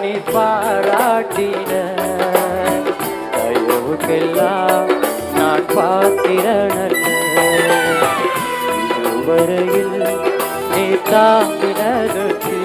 நீ பாராட்டின. தயவுக்கெல்லாம் நான் பாத்திரனல்ல. இதுவரையில் நீ தாங்கினதற்கு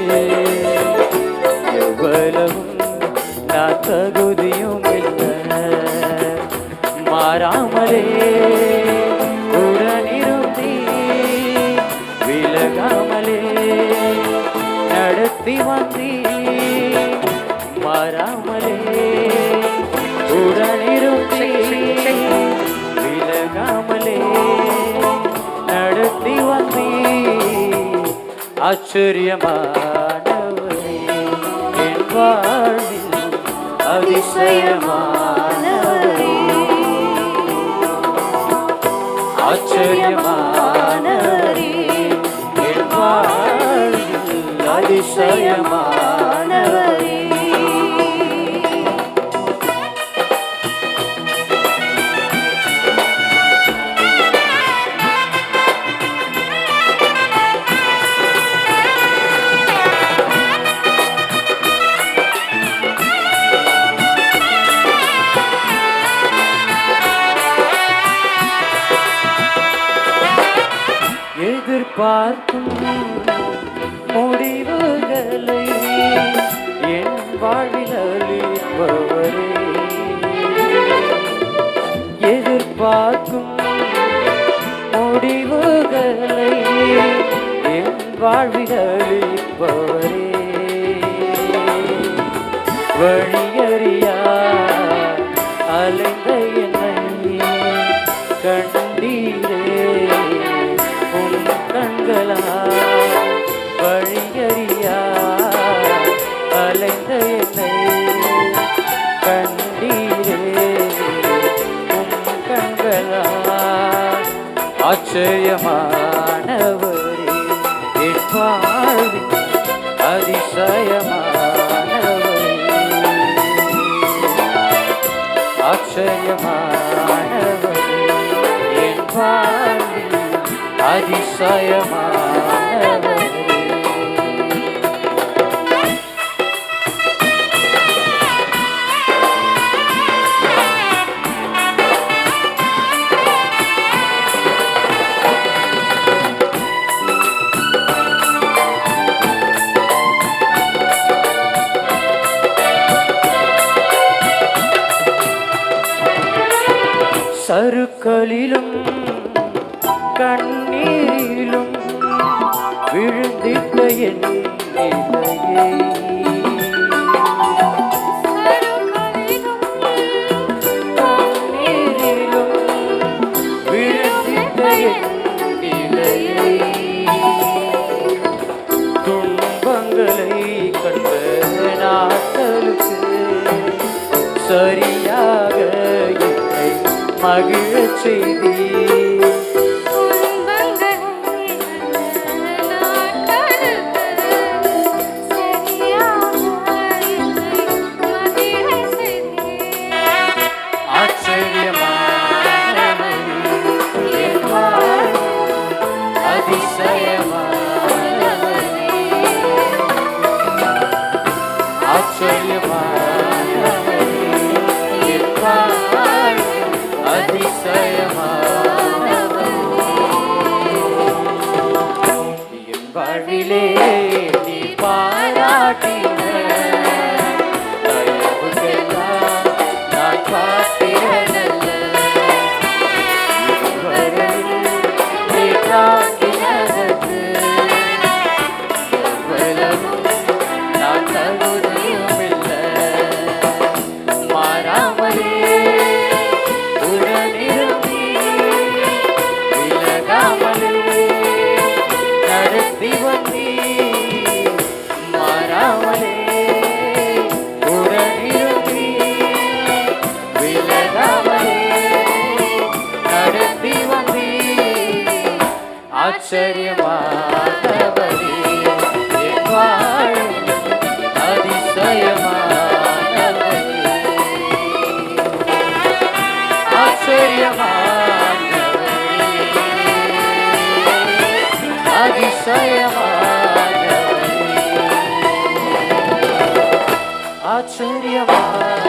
ஆச்சரியமானவரே என் வாழ்வில் அதிசயமானவரே. ஆச்சரியமானவரே என் வாழ்வில் அதிசயமானவரே. பார்க்கும் முடிவுகளை என் வாழ்வில் அளிப்பவரே. எதிர்பார்க்கும் முடிவுகளை என் வாழ்வில் அளிப்பவரே. வழியறியா வழியறியா? அலைந்த என்னை கண்டீரே உன் கண்களா? ஆச்சரியமானவரே என் வாழ்வில் அதிசயமானவரே. ஆச்சரியமானவரே என் சருக்களிலும் கண்ணீரிலும் விழுந்திட்ட என் துன்பங்களை கண்ட நாட்களுக்கு சரியாக மகிழச் செய்தி வாழ்விலே ஆச்சரியமானவரே என் வாழ்வில் அதிசயமானவரே ஆச்சரியமானவரே அதிசயமானவரே ஆச்சரியமான